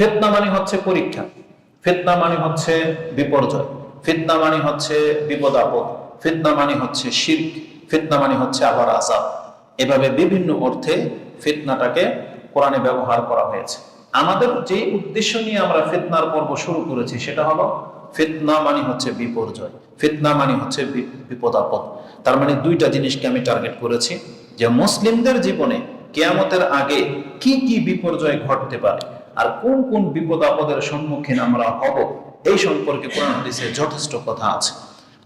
ফিতনা মানে হচ্ছে পরীক্ষা। ফিতনা মানে হচ্ছে বিপর্যয়। ফিতনা মানে হচ্ছে বিপদ আপদ ফিতনা মানে হচ্ছে শির্ক। ফিতনা মানে হচ্ছে আবার আজাব এভাবে বিভিন্ন অর্থে ফিতনাটাকে কোরআনে ব্যবহার করা হয়েছে। আমাদের যে উদ্দেশ্য নিয়ে আমরা ফিতনার পর্ব শুরু করেছি সেটা হলো ফিতনা মানে হচ্ছে বিপর্যয়। ফিতনা মানে হচ্ছে বিপদ আপদ তার মানে দুইটা জিনিসকে আমি টার্গেট করেছি যে মুসলিমদের জীবনে কেয়ামতের আগে কি কি বিপর্যয় ঘটতে পারে আর কোন কোন বিপদ আপদের সম্মুখীন আমরা হব, এই সম্পর্কে কোরআন হাদিসে যথেষ্ট কথা আছে।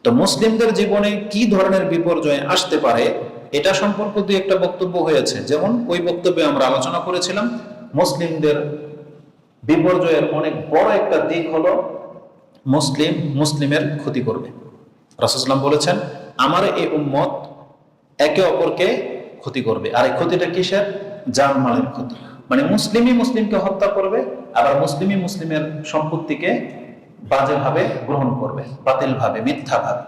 তো মুসলিমদের জীবনে কি ধরনের বিপর্যয় আসতে পারে, এটা সম্পর্কে দুই একটা বক্তব্য হয়েছে। যেমন, ওই বক্তব্যে আমরা আলোচনা করেছিলাম, মুসলিমদের বিপর্যয়ের অনেক বড় একটা দিক হলো, মুসলিম মুসলিমের ক্ষতি করবে। রাসুসলাম বলেছেন, আমার এই উম্মত একে অপরকে ক্ষতি করবে। আর এই ক্ষতিটা কিসের? জানমালের ক্ষতি। মানে মুসলিমই মুসলিমকে হত্যা করবে, আবার মুসলিমই মুসলিমের সম্পত্তিকে বাজেভাবে গ্রহণ করবে, বাতিলভাবে, মিথ্যাভাবে।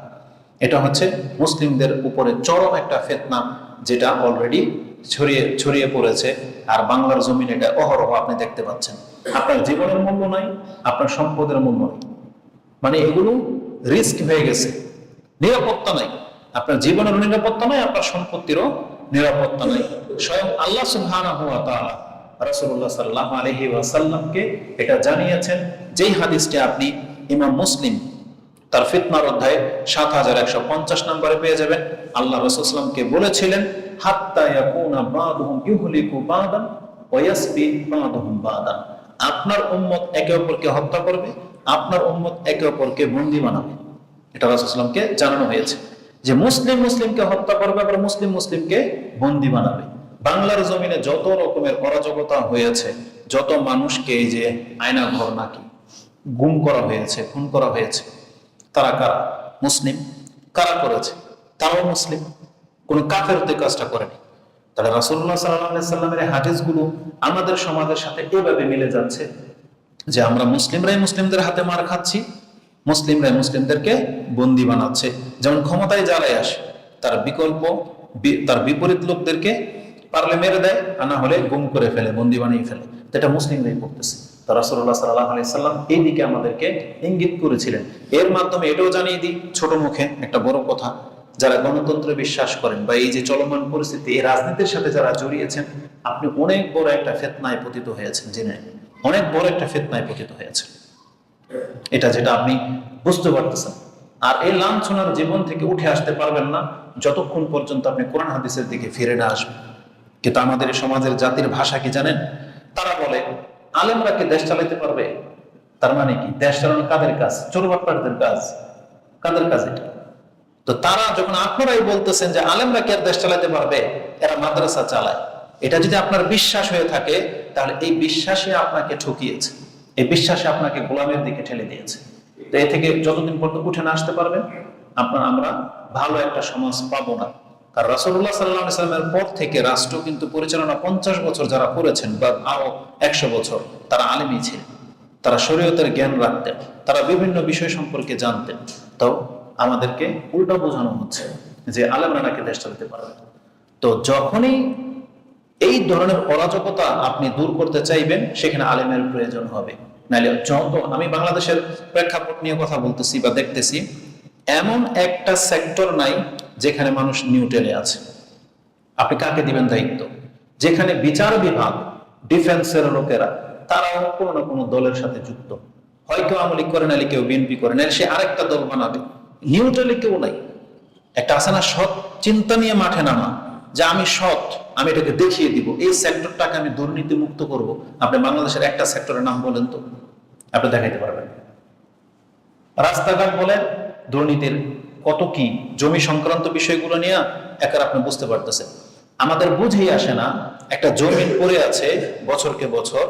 এটা হচ্ছে মুসলিমদের উপরে চরম একটা ফেতনা যেটা অলরেডি ছড়িয়ে ছড়িয়ে পড়েছে, আর বাংলার জমিন এটা অহরহ আপনি দেখতে পাচ্ছেন। আপনার জীবনের মূল্য নাই, আপনার সম্পদের মূল্য নেই। মানে এগুলো রিস্ক হয়ে গেছে। নিরাপত্তা নাই। আপনার জীবনের নিরাপত্তা নাই, আপনার সম্পত্তিরও নিরাপত্তা নাই। স্বয়ং আল্লাহ সুবহানাহু ওয়া তাআলা আলাইহি ওয়াসাল্লামকে এটা জানিয়েছেন। যেই হাদিসটি আপনি ইমাম মুসলিম তার ফিতনার নম্বরে পেয়ে যাবেন। আল্লাহ রসুলামকে বলেছিলেন আপনার উম্মত একে অপরকে হত্যা করবে, আপনার উম্মত একে অপরকে বন্দী বানাবে। এটা রাসূলুল্লাহকে জানানো হয়েছে যে মুসলিম মুসলিমকে হত্যা করবে, আবার মুসলিম মুসলিমকে বন্দী বানাবে। বাংলার জমিনে যত রকমের অরাজকতা হয়েছে, যত মানুষকে এই যে আয়না ঘর নাকি গুম করা হয়েছে, খুন করা হয়েছে, তারা কারা? মুসলিম। কারা করেছে? তারাও মুসলিম। কোন কাফের কাজটা করেনি। তাহলে রাসুল্লাহ সাল্লাহ সাল্লামের হাদিসগুলো আমাদের সমাজের সাথে এভাবে মিলে যাচ্ছে যে আমরা মুসলিমরাই মুসলিমদের হাতে মার খাচ্ছি, মুসলিমরাই মুসলিমদেরকে বন্দি বানাচ্ছে। যেমন ক্ষমতায় যারাই আসে, তার বিকল্প তার বিপরীত লোকদেরকে পারলে মেরে দেয়, আর না হলে গুম করে ফেলে, বন্দি বানিয়ে ফেলে। এটা মুসলিমরাই করতেছে। তো রাসুল্লাহ সাল্লাহ আলি সাল্লাম এই দিকে আমাদেরকে ইঙ্গিত করেছিলেন। এর মাধ্যমে এটাও জানিয়ে দিই, ছোট মুখে একটা বড় কথা, যারা গণতন্ত্রে বিশ্বাস করেন বা এই যে চলমান পরিস্থিতি, এই রাজনীতির সাথে যারা জড়িয়েছেন, আপনি অনেক বড় একটা ফেতনায় পতিত হয়েছেন, জেনে অনেক বড় একটা ফেতনায় পতিত হয়েছেন। এটা যেটা আপনি বুঝতে পারতেছেন। আর এই লাঞ্ছনার জীবন থেকে উঠে আসতে পারবেন না, যতক্ষণ পর্যন্ত আপনি কোরআন হাদিসের দিকে ফিরে না আসবেন। কিন্তু আমাদের সমাজের জাতির ভাষা কি জানেন? তারা বলে, আলেমরা কি দেশ চালাইতে পারবে? তার মানে কি? দেশ চালানো কাদের কাজ? চোরবাটপাটদের কাজ। কাদের কাজ? এটা তো তারা যখন আপনারাই বলতেছেন যে, আলেমরা কি আর দেশ চালাতে পারবে? এরা মাদ্রাসা চালায়। এটা যদি আপনার বিশ্বাস হয়ে থাকে, তাহলে এই বিশ্বাসে আপনাকে ঠকিয়েছে। এই বিশ্বাসে আপনাকে গোলামের দিকে ঠেলে দিয়েছে। তো এ থেকে যতদিন পর্যন্ত উঠে না আসতে পারবেন, আপনার আমরা ভালো একটা সমাজ পাবো না। কারণ রাসুল্লাহ সাল্লাহ সাল্লামের পর থেকে রাষ্ট্র কিন্তু পরিচালনা পঞ্চাশ বছর যারা করেছেন বা আরও একশো বছর, তারা আলেমই ছিলেন। তারা শরীয়তের জ্ঞান রাখতেন, তারা বিভিন্ন বিষয় সম্পর্কে জানতেন। তো আমাদেরকে উল্টা বোঝানো হচ্ছে যে আলেমরা নাকি দেশ চালাতে পারবে তো যখনই এই ধরনের অরাজকতা আপনি দূর করতে চাইবেন, সেখানে আলেমের প্রয়োজন হবে। নাহলে যত, আমি বাংলাদেশের প্রেক্ষাপট নিয়ে কথা বলতেছি বা দেখতেছি, এমন একটা সেক্টর নাই যেখানে মানুষ নিউট্রেলে আছে। আপনি কাকে দিবেন দায়িত্ব? যেখানে বিচার বিভাগ, ডিফেন্সের লোকেরা, তারাও কোনো না কোনো দলের সাথে যুক্ত। হয় কেউ আমলি করে নাহলে কেউ বিএনপি করে নাহলে সে আরেকটা দল বানাবে। নিউট্রালি কেউ নাই। একটা আছে না, সৎ চিন্তা নিয়ে মাঠে নামা। যে আমি সৎ, আমি এটাকে দেখিয়ে দিব। এই সেক্টরটাকে আমি দুর্নীতি মুক্ত করব। আপনি বাংলাদেশের একটা সেক্টরের নাম বলেন তো? আপনি দেখাইতে পারবেন। রাস্তাঘাট বলেন, দুর্নীতির কত কি জমি সংক্রান্ত বিষয়গুলো নিয়ে একার আপনি বুঝতে পারতেছেন। আমাদের বুঝেই আসে না, একটা জমি পড়ে আছে বছরকে বছর,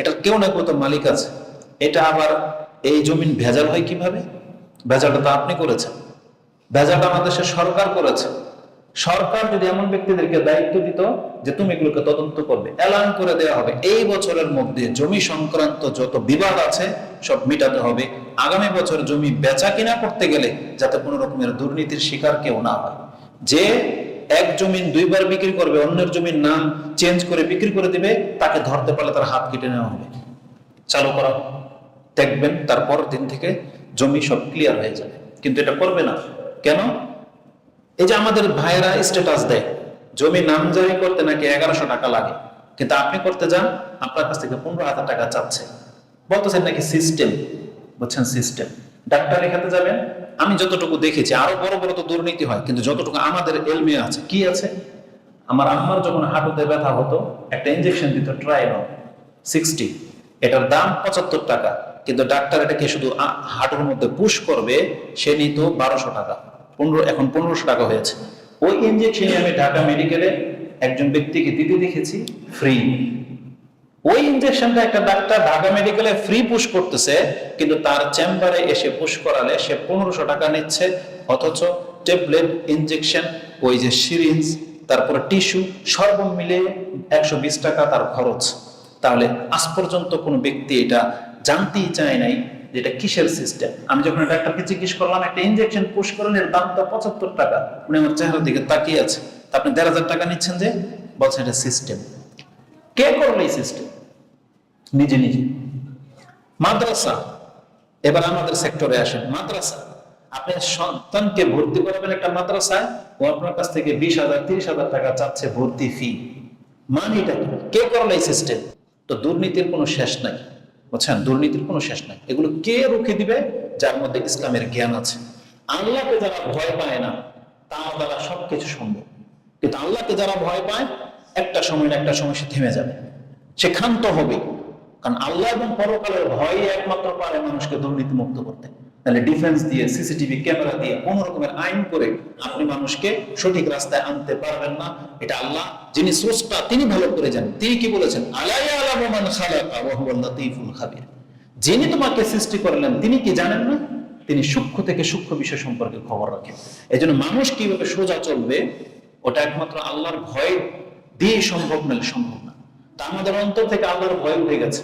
এটা কেউ না কেউ তো মালিক আছে। এটা আবার এই জমিন ভেজাল হয় কীভাবে? ভেজালটা তো আপনি করেছেন। ভেজালটা আমাদের সরকার করেছে। সরকার যদি এমন ব্যক্তিদেরকে দায়িত্ব দিত যে তুমি এগুলোকে তদন্ত করবে, এলান করে দেওয়া হবে। এই বছরের মধ্যে জমি সংক্রান্ত যত বিবাদ আছে, সব মিটাতে হবে। আগামী বছর জমি বেচা কিনা করতে গেলে যাতে কোনো রকমের দুর্নীতির শিকার কেউ না হয়। যে এক জমিন দুইবার বিক্রি করবে, অন্যের জমির নাম চেঞ্জ করে বিক্রি করে দিবে, তাকে ধরতে পারলে তার হাত কেটে নেওয়া হবে। চালু করা। দেখবেন তারপর দিন থেকে জমি সব ক্লিয়ার হয়ে যাবে। কিন্তু এটা করবে না। কেন? এই যে আমাদের ভাইয়েরা স্ট্যাটাস দেয়, জমি নামজারি করতে নাকি এগারোশো টাকা লাগে, কিন্তু আপনি করতে যান, আপনার কাছ থেকে পনেরো হাজার টাকা চাচ্ছে। বলতেছেন নাকি সিস্টেম বুঝছেন সিস্টেম ডাক্তার এখানে যাবেন, আমি যতটুকু দেখেছি, আরও বড় বড় তো দুর্নীতি হয়, কিন্তু যতটুকু আমাদের এলমে আছে, কি আছে? আমার আম্মার যখন হাঁটুতে ব্যথা হতো, একটা ইঞ্জেকশন দিত ট্রাইনল সিক্সটি এটার দাম পঁচাত্তর টাকা, কিন্তু ডাক্তার এটাকে শুধু হাঁটুর মধ্যে পুশ করবে, সে নিত বারোশো টাকা। পনেরো, এখন পনেরোশো টাকা হয়েছে। ওই ইঞ্জেকশনে আমি ঢাকা মেডিকেলে একজন ব্যক্তিকে দিতে দেখেছি ফ্রি ওই ইনজেকশনটা একটা ডাক্তার ঢাকা মেডিকেলে ফ্রি পুশ করতেছে, কিন্তু তার চেম্বারে এসে পুশ করালে সে পনেরোশো টাকা নিচ্ছে, অথচ ট্যাবলেট ইনজেকশন ওই যে সিরিঞ্জ তারপরে টিস্যু সর্ব মিলে একশো বিশ টাকা তার খরচ। তাহলে আজ পর্যন্ত কোনো ব্যক্তি এটা জানতেই চায় নাই যে এটা কিসের সিস্টেম আমি যখন ডাক্তারকে জিজ্ঞেস করলাম, একটা ইনজেকশন পুশ করলেন এর দামটা পঁচাত্তর টাকা। উনি আমার চেহারার দিকে তাকিয়ে আছে। আপনি দেড় হাজার টাকা নিচ্ছেন যে? বলছেন এটা সিস্টেম কে করল এই সিস্টেম নিজে নিজে। মাদ্রাসা। এবার আমাদের সেক্টরে আসেন। মাদ্রাসা। আপনি সন্তানকে ভর্তি করাবেন একটা মাদ্রাসায়, ও আপনার কাছ থেকে বিশ হাজার, তিরিশ হাজার টাকা চাচ্ছে ভর্তি ফি মানিটা? কে? করল এই সিস্টেম তো দুর্নীতির কোনো শেষ নাই। বুঝছেন? দুর্নীতির কোনো শেষ নাই। এগুলো কে রুখে দিবে? যার মধ্যে ইসলামের জ্ঞান আছে। আল্লাহকে যারা ভয় পায় না, তার দ্বারা সবকিছু সম্ভব। কিন্তু আল্লাহকে যারা ভয় পায়, একটা সময় না একটা সময় সে থেমে যাবে। সে ক্ষান্ত হবে। কারণ আল্লাহ এবং পরকালের ভয়ই একমাত্র পারে মানুষকে দুর্নীতি মুক্ত করতে। তাহলে ডিফেন্স দিয়ে সিসিটিভি ক্যামেরা দিয়ে কোন রকমের আইন করে আপনি মানুষকে সঠিক রাস্তায় আনতে পারবেন না। এটা আল্লাহ, যিনি স্রষ্টা, তিনি ভালো করে জানেন। তিনি কি বলেছেন? আলাই আলামু মান খালাকা ওয়া হুয়াল লাতীফুল খাবির যিনি তোমাকে সৃষ্টি করলেন, তিনি কি জানেন না? তিনি সূক্ষ্ম থেকে সূক্ষ্ম বিষয় সম্পর্কে খবর রাখেন। এই জন্য মানুষ কীভাবে সোজা চলবে, ওটা একমাত্র আল্লাহর ভয় দিয়ে সম্ভব নাহলে সম্ভব না। তা আমাদের অন্তর থেকে আল্লাহর ভয় উঠে গেছে।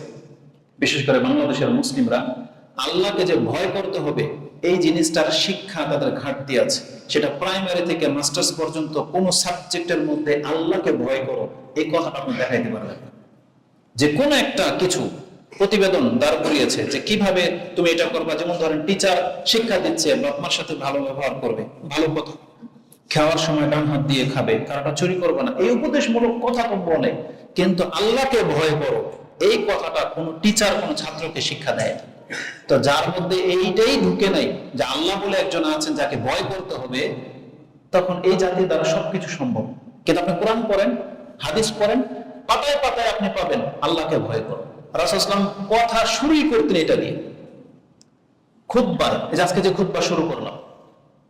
বিশেষ করে বাংলাদেশের মুসলিমরা আল্লাহকে যে ভয় করতে হবে, এই জিনিসটার শিক্ষা তাদের ঘাটতি আছে। সেটা প্রাইমারি থেকে মাস্টার্স পর্যন্ত কোন সাবজেক্টের মধ্যে আল্লাহকে ভয় করো, এই কথাটা আপনি দেখাইতে পারবেন যে কোন একটা কিছু প্রতিবেদন দাঁড় করিয়েছে যে কীভাবে তুমি এটা করবা। যেমন ধরেন টিচার শিক্ষা দিচ্ছে বাপ মার সাথে ভালো ব্যবহার করবে, ভালো কথা। খাওয়ার সময় ডান হাত দিয়ে খাবে, কারোটা চুরি করবে না। এই উপদেশমূলক কথা তো বলে, কিন্তু আল্লাহকে ভয় করো, এই কথাটা কোনো টিচার কোনো ছাত্রকে শিক্ষা দেয় না। তো যার মধ্যে এইটাই ঢুকে নাই যে আল্লাহ বলে একজন আছেন যাকে ভয় করতে হবে, তখন এই জাতির দ্বারা সবকিছু সম্ভব। কিন্তু আপনি কোরআন পড়েন, হাদিস পড়েন, পাতায় পাতায় আপনি পাবেন, আল্লাহকে ভয় করো। রাসুলাম কথা শুরুই করতেন এটা দিয়ে খুদ্বার আজকে যে খুদ্া শুরু করলাম।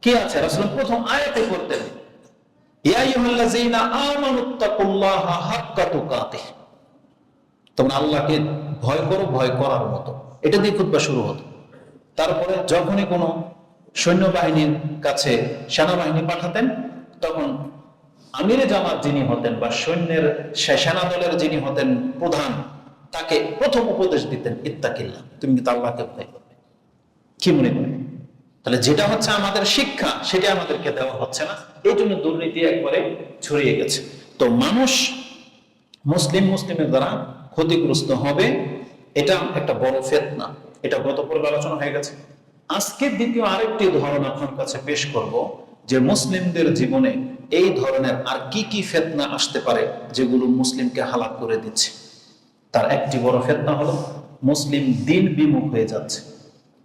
কি আছে? রাসুলাম প্রথম আয়াতে করতেন তোমরা আল্লাহকে ভয় করো, ভয় করার মতো। এটা দিয়ে খুতবা শুরু হতো। তারপরে যখনই কোনো সৈন্যবাহিনীর কাছে সেনাবাহিনী পাঠাতেন, তখন আমিরে জামাত যিনি হতেন বা সৈন্যের সেনা দলের যিনি হতেন প্রধান, তাকে প্রথম উপদেশ দিতেন ইত্তাকিল্লা তুমি কিন্তু আল্লাহকে ভয় করবে। কি মনে করেন? তাহলে যেটা হচ্ছে আমাদের শিক্ষা, সেটা আমাদেরকে দেওয়া হচ্ছে না। এই জন্য দুর্নীতি একবারে ছড়িয়ে গেছে। তো মানুষ, মুসলিম, মুসলিমের দ্বারা ক্ষতিগ্রস্ত হবে। এটা একটা বড় ফেতনা। এটা গত পর্বে আলোচনা হয়ে গেছে। আজকে দ্বিতীয় আরেকটি ধরন আপনার কাছে পেশ করব, যে মুসলিমদের জীবনে এই ধরনের আর কি কি ফেতনা আসতে পারে, যেগুলো মুসলিমকে হালাক করে দিচ্ছে। তার একটি বড় ফেতনা হলো, মুসলিম দিন বিমুখ হয়ে যাচ্ছে।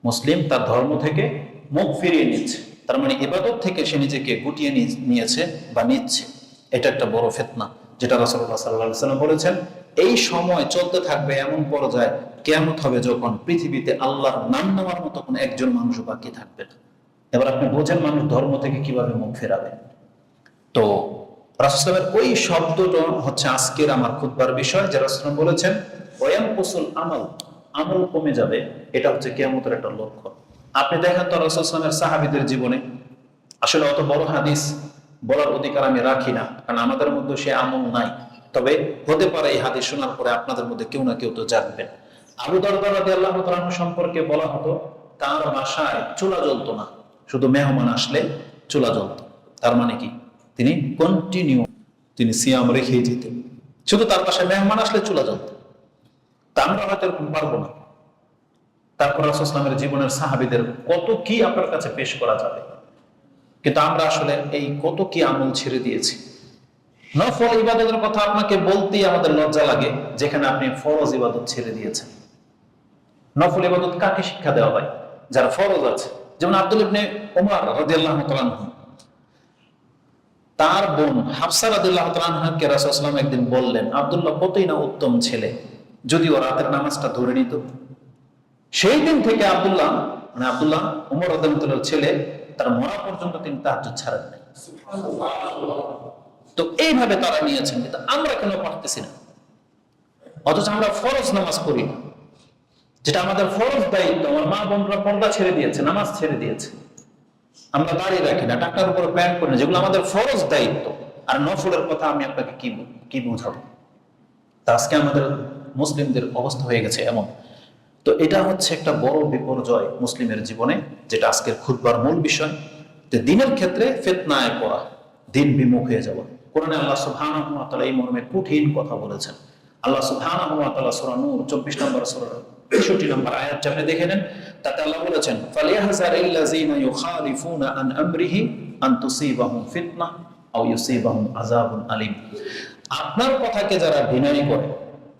মুসলিম তার ধর্ম থেকে মুখ ফিরিয়ে নিচ্ছে। তার মানে ইবাদত থেকে সে নিজেকে গুটিয়ে নিয়ে- নিয়েছে বা নিচ্ছে। এটা একটা বড় ফেতনা। যেটা রাসূলুল্লাহ সাল্লাল্লাহু আলাইহি সাল্লাম বলেছেন, এই সময় চলতে থাকবে এমন পর্যায়ে কেয়ামত হবে যখন পৃথিবীতে আল্লাহর নাম নেওয়ার মতো কোনো একজন মানুষ বাকি থাকবে না। এবার আপনি বোঝেন মানুষ ধর্ম থেকে কীভাবে মুখ ফেরাবে। তো রাসুলামের ওই শব্দটা হচ্ছে আজকের আমার খুদবার বিষয়, যে রাসুলাম বলেছেন ওয়াম কুসুল আমল আমল কমে যাবে, এটা হচ্ছে কেয়ামতের একটা লক্ষ্য আপনি দেখেন তো রাসুলামের সাহাবিদের জীবনে, আসলে অত বড় হাদিস বলার অধিকার আমি রাখি না, কারণ আমাদের মধ্যে সে আমল নাই। তবে হতে পারে এই হাদিস শোনার পরে আপনাদের মধ্যে কেউ না কেউ তো জানবেন। আবু দরদার রাদিয়াল্লাহু তাআলা সম্পর্কে বলা হতো, তার বাসায় চুলা জ্বলতো না, শুধু মেহমান আসলে চুলা জ্বলতো। তার মানে কি? তিনি কন্টিনিউ তিনি সিয়াম রেখে যেতেন। শুধু তার পাশে মেহমান আসলে চুলা জ্বলত। তা আমরা হয়তো এরকম পারব না। তারপর রাসুসলামের জীবনের সাহাবিদের কত কি আপনার কাছে পেশ করা যাবে? কিন্তু আমরা আসলে এই কত কি আমল ছেড়ে দিয়েছি। নফল ইবাদতের কথা আপনাকে বলতেই আমাদের লজ্জা লাগে, যেখানে আপনি ফরজ ইবাদত ছেড়ে দিয়েছেন। নফল ইবাদত কাকে শিক্ষা দেওয়া হয়? যার ফরজ আছে। যেমন আব্দুল ইবনে ওমর রাদিয়াল্লাহু তাআলা তার বোন হাফসা রাদিয়াল্লাহু তাআলা আনহাকে রাসূলুল্লাহ একদিন বললেন, আব্দুল্লাহ, কতই না উত্তম ছেলে। যদি ও রাতের নামাজটা ধরে নিত। সেই দিন থেকে আব্দুল্লাহ মানে আব্দুল্লাহ উমর রাদিয়াল্লাহু ছেলে তার মরা পর্যন্ত তিনি তাহাজ্জুদ ছাড়েন নাই। তো এইভাবে তারা নিয়েছেন, কিন্তু আমরা কেন পারতেছি না? অথচ আমরা ফরজ নামাজ করি না। যেটা আমাদের ফরজ দায়িত্ব, আমার মা বোনরা পর্দা ছেড়ে দিয়েছে, নামাজ ছেড়ে দিয়েছে। আমরা দাঁড়িয়ে রাখি না টাকার উপর প্যান্ট করি না, যেগুলো আমাদের ফরজ দায়িত্ব। আর নফলের কথা আমি আপনাকে কি কি বুঝাবো? তা আজকে আমাদের মুসলিমদের অবস্থা হয়ে গেছে এমন। তো এটা হচ্ছে একটা বড় বিপর্যয় মুসলিমের জীবনে, যেটা আজকের খুদবার মূল বিষয়, যে দিনের ক্ষেত্রে ফেতনায় পড়া, দিন বিমুখ হয়ে যাওয়া। কোরআনে আল্লাহ তাআলা এই মর্মে কঠিন কথা বলেছেন। আল্লাহ নূর 24 নম্বর, সূরা 63 নম্বর দেখে নেন আল্লাহ বলেছেন আন আন আপনার কথাকে যারা ডিনাই করে,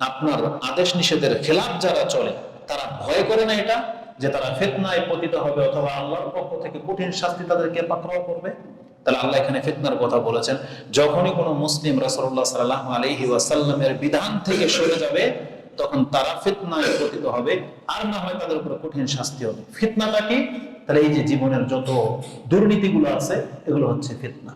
আপনার আদেশ নিষেধের খেলাফ যারা চলে তারা ভয় করে না এটা, যে তারা ফিতনায় পতিত হবে অথবা আল্লাহর পক্ষ থেকে কঠিন শাস্তি তাদেরকে পাকড়াও করবে। তাহলে আল্লাহ এখানে ফিতনার কথা বলেছেন, যখনই কোনো মুসলিম রাসূলুল্লাহ সাল্লাল্লাহু আলাইহি ওয়াসাল্লামের বিধান থেকে সরে যাবে, তখন তারা ফিতনায় পতিত হবে, আর না হয় তাদের উপরে কঠিন শাস্তি হবে। ফিতনাটা কি? তাহলে এই যে জীবনের যত দুর্নীতিগুলো আছে, এগুলো হচ্ছে ফিতনা।